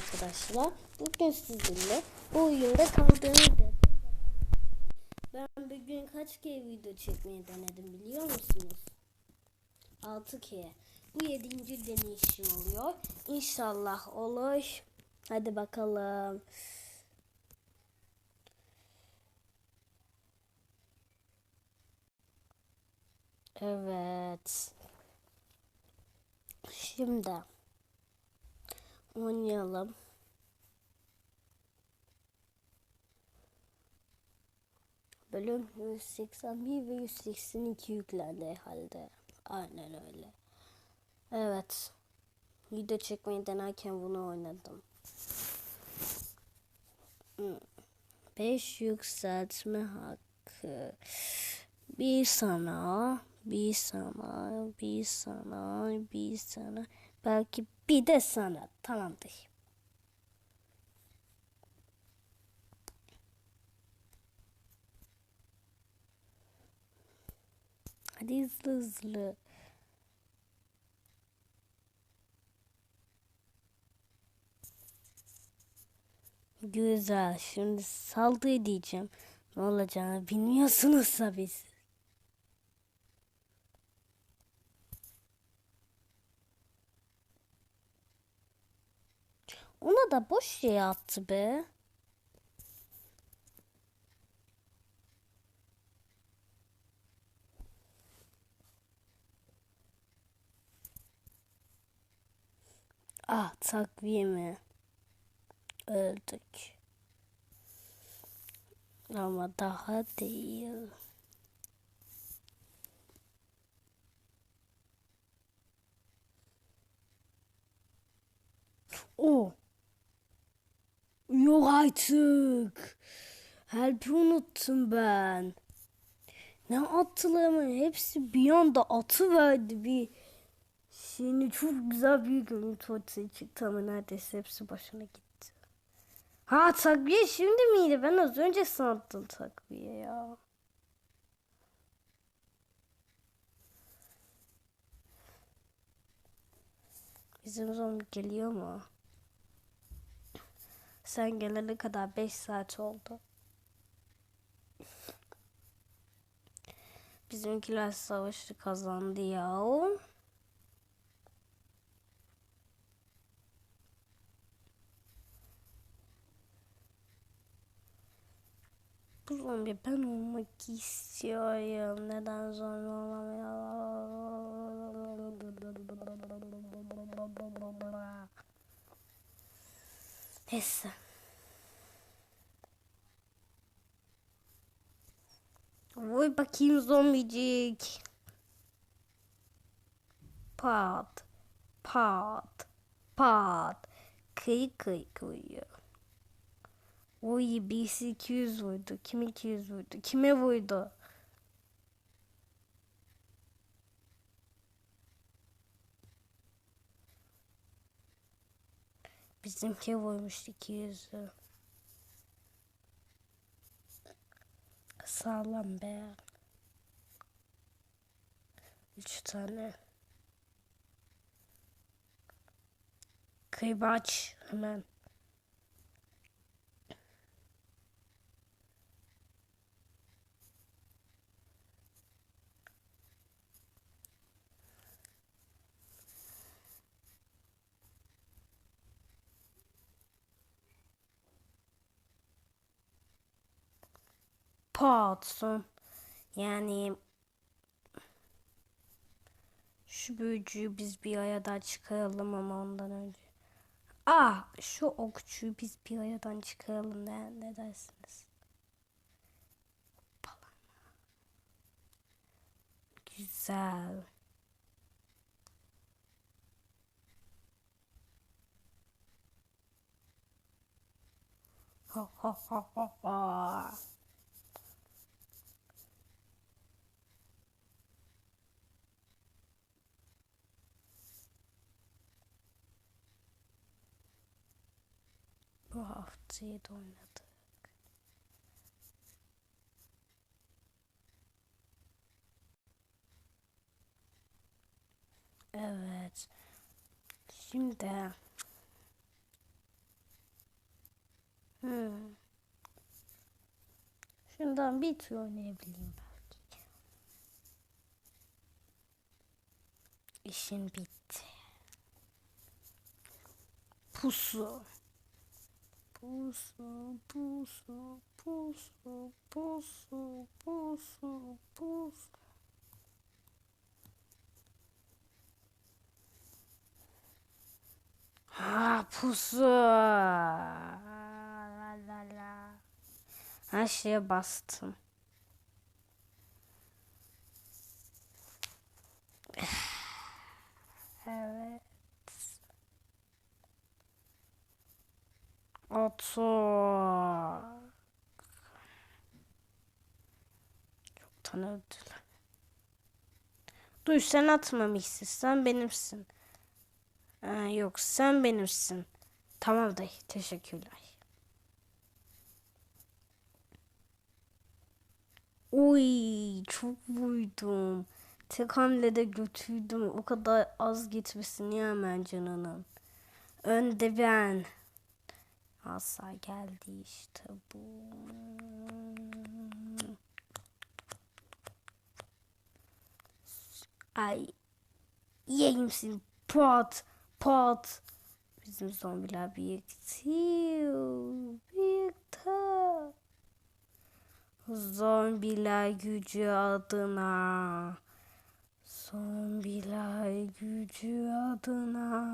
arkadaşlar. Bugün sizinle bu oyunda kaldığımız Ben bugün kaç kere video çekmeyi denedim biliyor musunuz? 6 kere. Bu 7. deneyişim oluyor. İnşallah olur. Hadi bakalım. Evet. Şimdi oynayalım. Bölüm 181 ve 182 yüklendi herhalde. Aynen öyle. Evet. Video çekmeyi denerken bunu oynadım. 5 yükseltme hakkı. Bir sana, bir sana, bir sana, bir sana. Belki bir de sana. Tamamdır. Hadi hızlı hızlı. Güzel. Şimdi saldırı diyeceğim. Ne olacağını bilmiyorsunuz tabii siz. Ona da boş şey attı be. Ah takviye mi? Öldük. Ama daha değil. O. Yok artık. Help'i unuttum ben. Ne attılarımın hepsi bir anda atı verdi bir şeyini çok güzel bir görüntü ortaya çıktı ama neredeyse hepsi başına gitti. Ha takviye şimdi miydi? Ben az önce sandım takviye ya. Bizim zombi geliyor mu? Sen gelene kadar 5 saat oldu. Bizimkiler savaşı kazandı ya. Bu zombi ben olmak istiyorum. Neden zombi olamıyor? Neyse. Vay bakayım zombicik. Pat. Pat. Pat. Kıy kıy kıyıyor. Oy birisi 200 vurdu. Kim 200 vurdu? Kime vurdu? Bizimki vurmuş 200'ü. Sağlam be. Üç tane. Kıybaç hemen. Patson. Yani şu büyücüyü biz bir ayadan çıkaralım ama ondan önce. Ah şu okçuyu biz bir ayadan çıkaralım ne, ne dersiniz? Güzel. Ha ha ha ha ha. Minecraft 7 oynadık. Evet. Şimdi hmm. Şundan bir tür oynayabileyim belki. İşin bitti. Pusu. Pusu, pusu, pusu, pusu, pusu, pusu. Ha pusu. La la la. Her şeye bastım. Evet. Otur. Çoktan öldüler. Dur sen atmamışsın. Sen benimsin. Ha, yok sen benimsin. Tamam dayı. Teşekkürler. Uy çok vurdum. Tek hamlede götürdüm. O kadar az gitmesin ya hemen canının. Önde ben. Asa geldi işte bu. Ay. Seni. Pot. Pot. Bizim zombiler birikti. Birikti. Zombiler gücü adına. Zombiler gücü adına.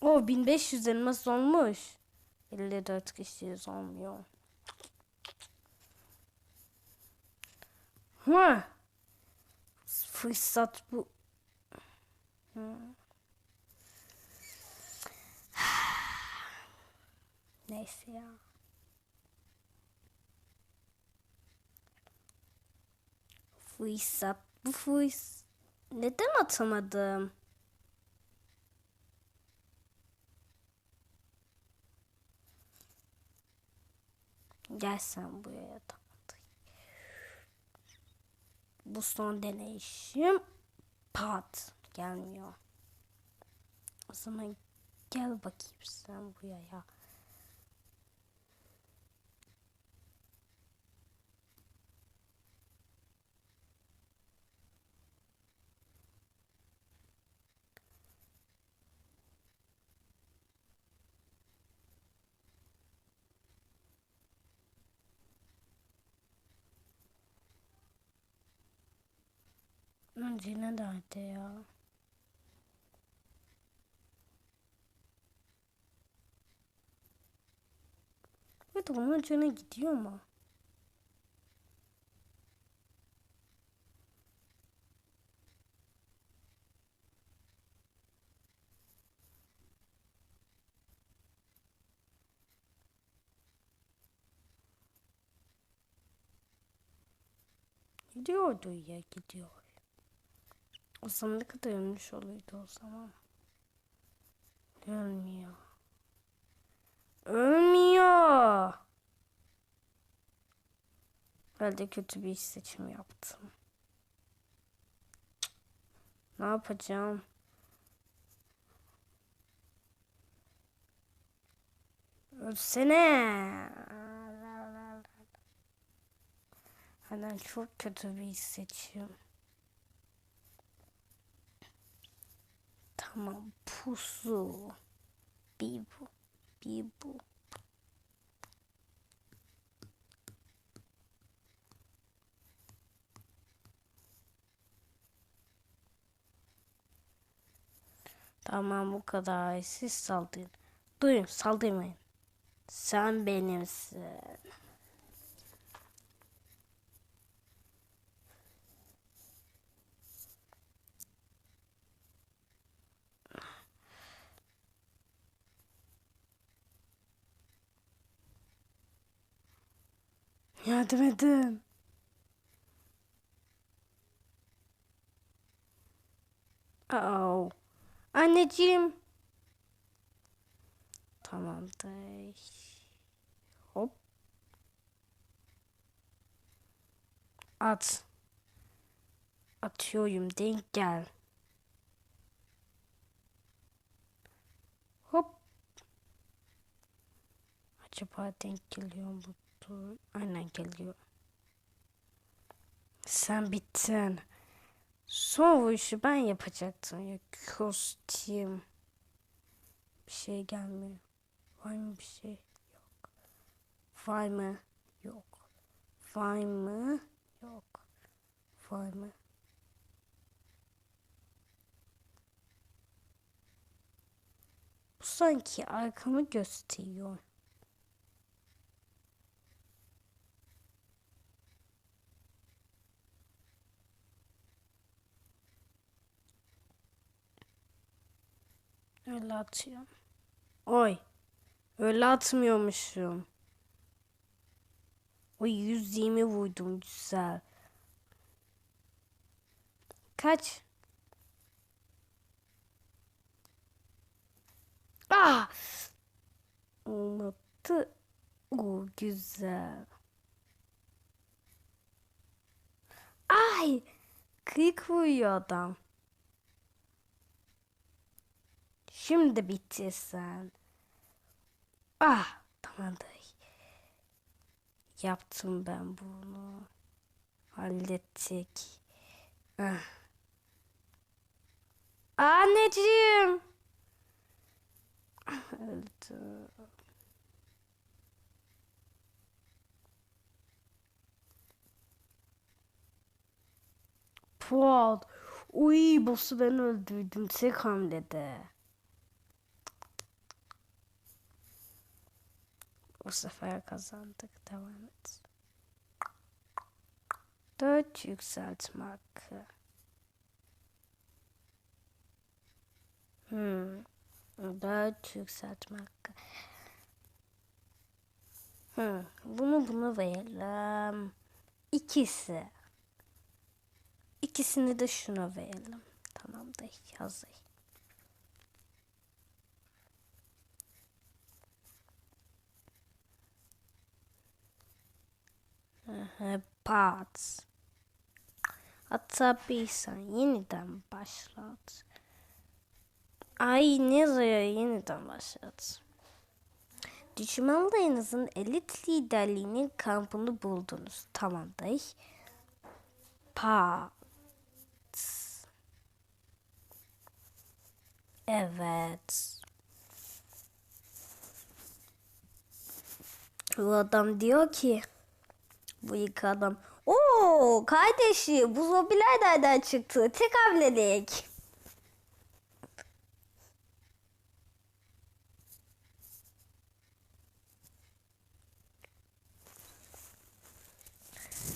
O 1500 elmas olmuş. 54 kişiyiz olmuyor. Hı. Fırsat bu. Neyse ya. Fırsat bu fırs. Neden atamadım? Gel sen buraya tamam. Bu son deneyişim. Pat. Gelmiyor. O zaman gel bakayım sen buraya. Önce ne derdi ya? Evet onun canı gidiyor mu? Gidiyordu ya gidiyor. Zaman ne kadar ölmüş oluyordu o zaman? Ölmüyor. Ölmüyor. Herhalde kötü bir seçim yaptım. Ne yapacağım? Ölsene. Hemen çok kötü bir seçim. Tamam pusu. Bir bu. Bir bu. Tamam bu kadar. Siz saldırın. Duyun saldırmayın. Sen benimsin. Yardım edin. Oh. Anneciğim. Tamamdır. Hop. At. Atıyorum denk gel. Hop. Acaba denk geliyor mu? Dur. Aynen geliyor. Sen bittin. Son vuruşu ben yapacaktım ya. Kostüm. Bir şey gelmiyor. Var mı bir şey? Yok. Var mı? Yok. Var mı? Yok. Var mı? Bu sanki arkamı gösteriyor. Öyle atıyorum. Oy. Öyle atmıyormuşum. O 120 vurdum güzel. Kaç? Ah! Olmadı. O güzel. Ay! Kıyık vuruyor adam. Şimdi bitti sen. Ah! Tamamdır. Yaptım ben bunu. Hallettik. Ah. Anneciğim. Öldü. Fuat. Uy boss'u ben öldürdüm tek hamlede. Bu sefer kazandık. Devam et. Dört yükseltme hakkı. Hmm. Dört yükseltme hakkı. Hmm. Bunu bunu verelim. İkisi. İkisini de şuna verelim. Tamam da hazır. Aha, Pat. Hatta bir sen yeniden başlat. Ay nereye yeniden başlat. Düşmanlarınızın elit liderliğinin kampını buldunuz. Tamamdır. Pat. Evet. Bu adam diyor ki ilk adam. Oo kardeşi bu zombiler nereden çıktı? Tek hamlelik.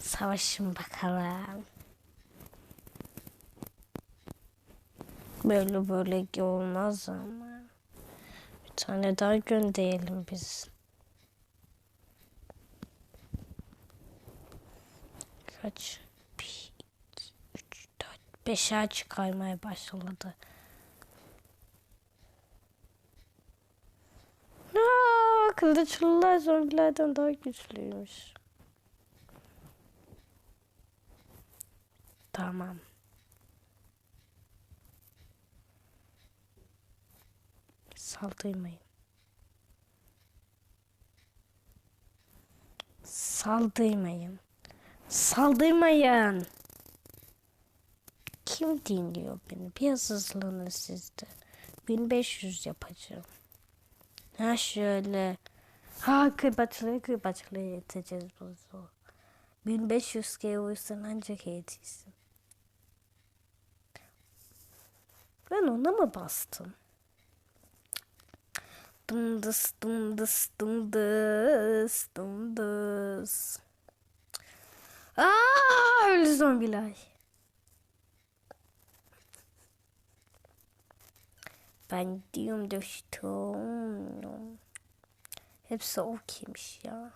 Savaşın bakalım. Böyle böyle olmaz ama. Bir tane daha gönderelim biz. Kaç? Bir, iki, üç, dört, beşer çıkarmaya başladı. Aa, kılıçlılar zombilerden daha güçlüymüş. Tamam. Saldırmayın. Saldırmayın. Saldırmayın. Kim dinliyor beni? Biraz hızlanın siz de. 1500 yapacağım. Ha şöyle. Ha kırbaçlığı kırbaçlığı yeteceğiz bu zor. 1500 kere vursan ancak yetişsin. Ben ona mı bastım? Dımdıs dımdıs dımdıs dımdıs. Zombiler. Ben diyorum dostum. Hepsi o kimmiş ya.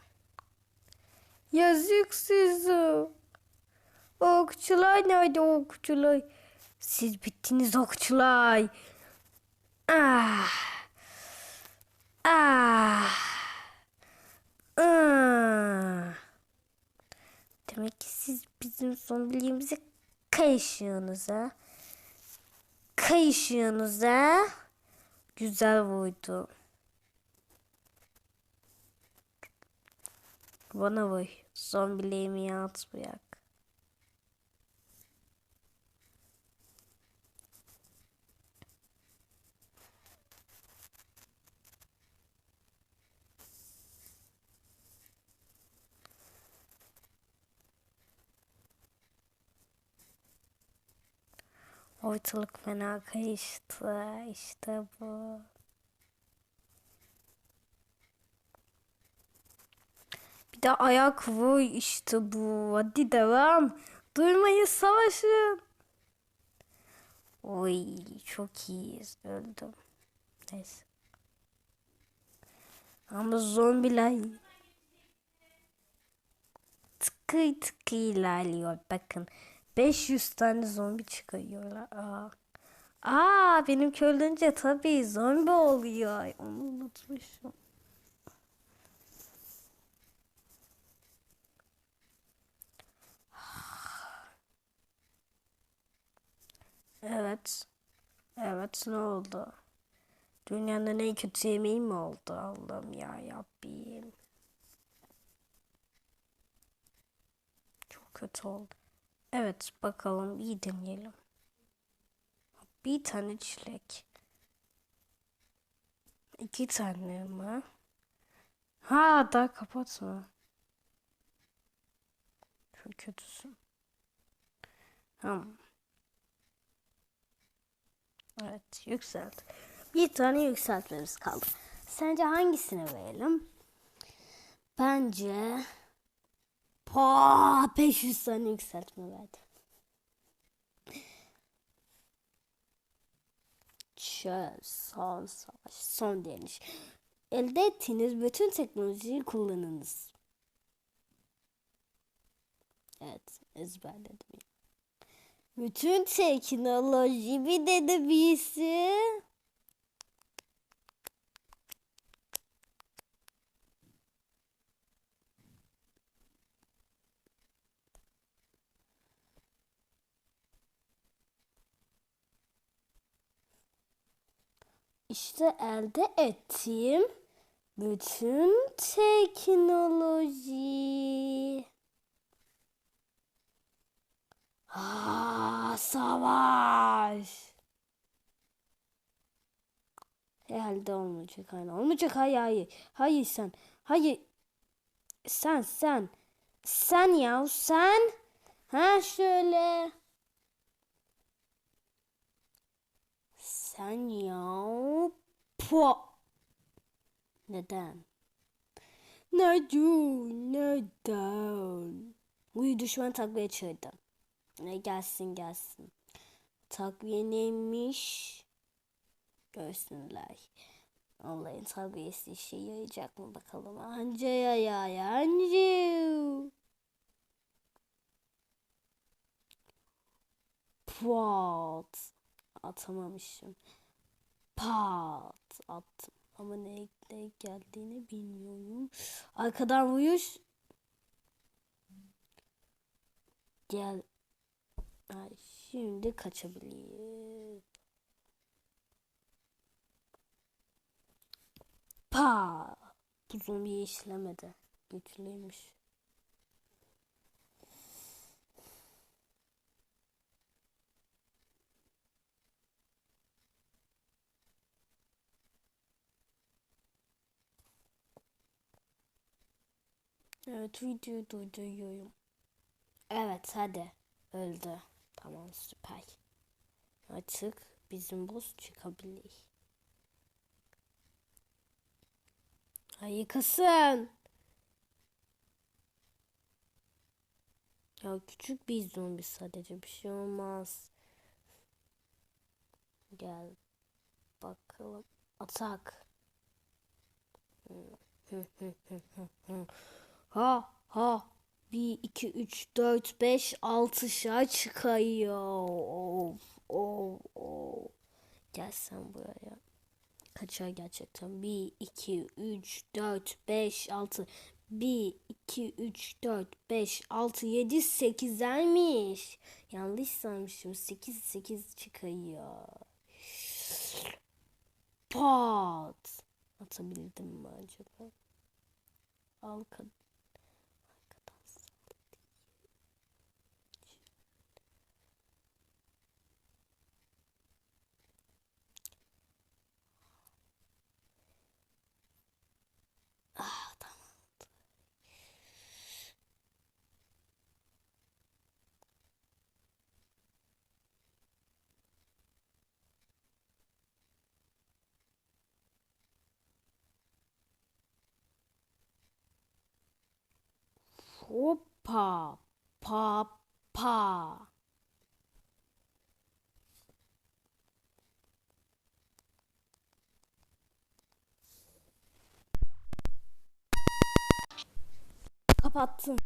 Yazık size. Okçular nerede okçular? Siz bittiniz okçular. Ah. Ah. Ah. Demek ki siz bizim son bilgimizi kayışığınıza kayışığınıza güzel vurdu. Bana vay. Zombileğimi yatmayak. Ortalık fena karıştı. İşte bu. Bir de ayak vur işte bu. Hadi devam. Durmayın savaşın. Oy çok iyiyiz. Öldüm. Neyse. Ama zombiler tıkı tıkı ilerliyor. Bakın 500 tane zombi çıkıyorlar. Aa. Aa benim ölünce tabii zombi oluyor. Onu unutmuşum. Evet. Evet ne oldu? Dünyanın en kötü yemeği mi oldu? Allah'ım ya Rabbim. Çok kötü oldu. Evet bakalım iyi deneyelim. Bir tane çilek. İki tane mi? Ha daha kapatma. Çok kötüsün. Tamam. Evet yükselt. Bir tane yükseltmemiz kaldı. Sence hangisine verelim? Bence pa 500 tane yükseltme verdi. Çöz, son savaş, son direniş. Elde ettiğiniz bütün teknolojiyi kullanınız. Evet, ezberledim. Bütün teknoloji bir dedi birisi. İşte elde ettiğim bütün teknoloji. Aa, savaş. Herhalde olmayacak. Hani olmayacak. Hayır hayır. Hayır sen. Hayır. Sen sen. Sen ya sen. Ha şöyle sen ya po neden neden neden Uyu düşman takviye çağırdı. Ne gelsin gelsin. Takviye neymiş? Görsünler. Onların takviyesi işe yarayacak mı bakalım. Anca ya ya ya anca. Pat. Atamamışım. Pat. Attım. Ama ne, ne geldiğini bilmiyorum. Arkadan vuruş. Gel. Ay, şimdi kaçabilir. Pa! Bu zombiyi işlemedi. Güçlüymüş. Evet videoyu durduruyorum. Evet hadi. Öldü. Tamam süper. Artık bizim boss çıkabilir. Harikasın. Ya küçük bir zombi sadece bir şey olmaz. Gel bakalım. Atak. Ha ha. 1, 2, 3, 4, 5, 6 şa çıkıyor. Of, of, of. Gel sen buraya. Kaçar gerçekten? 1, 2, 3, 4, 5, 6. 1, 2, 3, 4, 5, 6, 7, 8'ermiş. Yanlış sanmışım. 8, 8 çıkıyor. Pat. Atabildim mi acaba? Al kadın. Hoppa. Pa pa. Kapattım.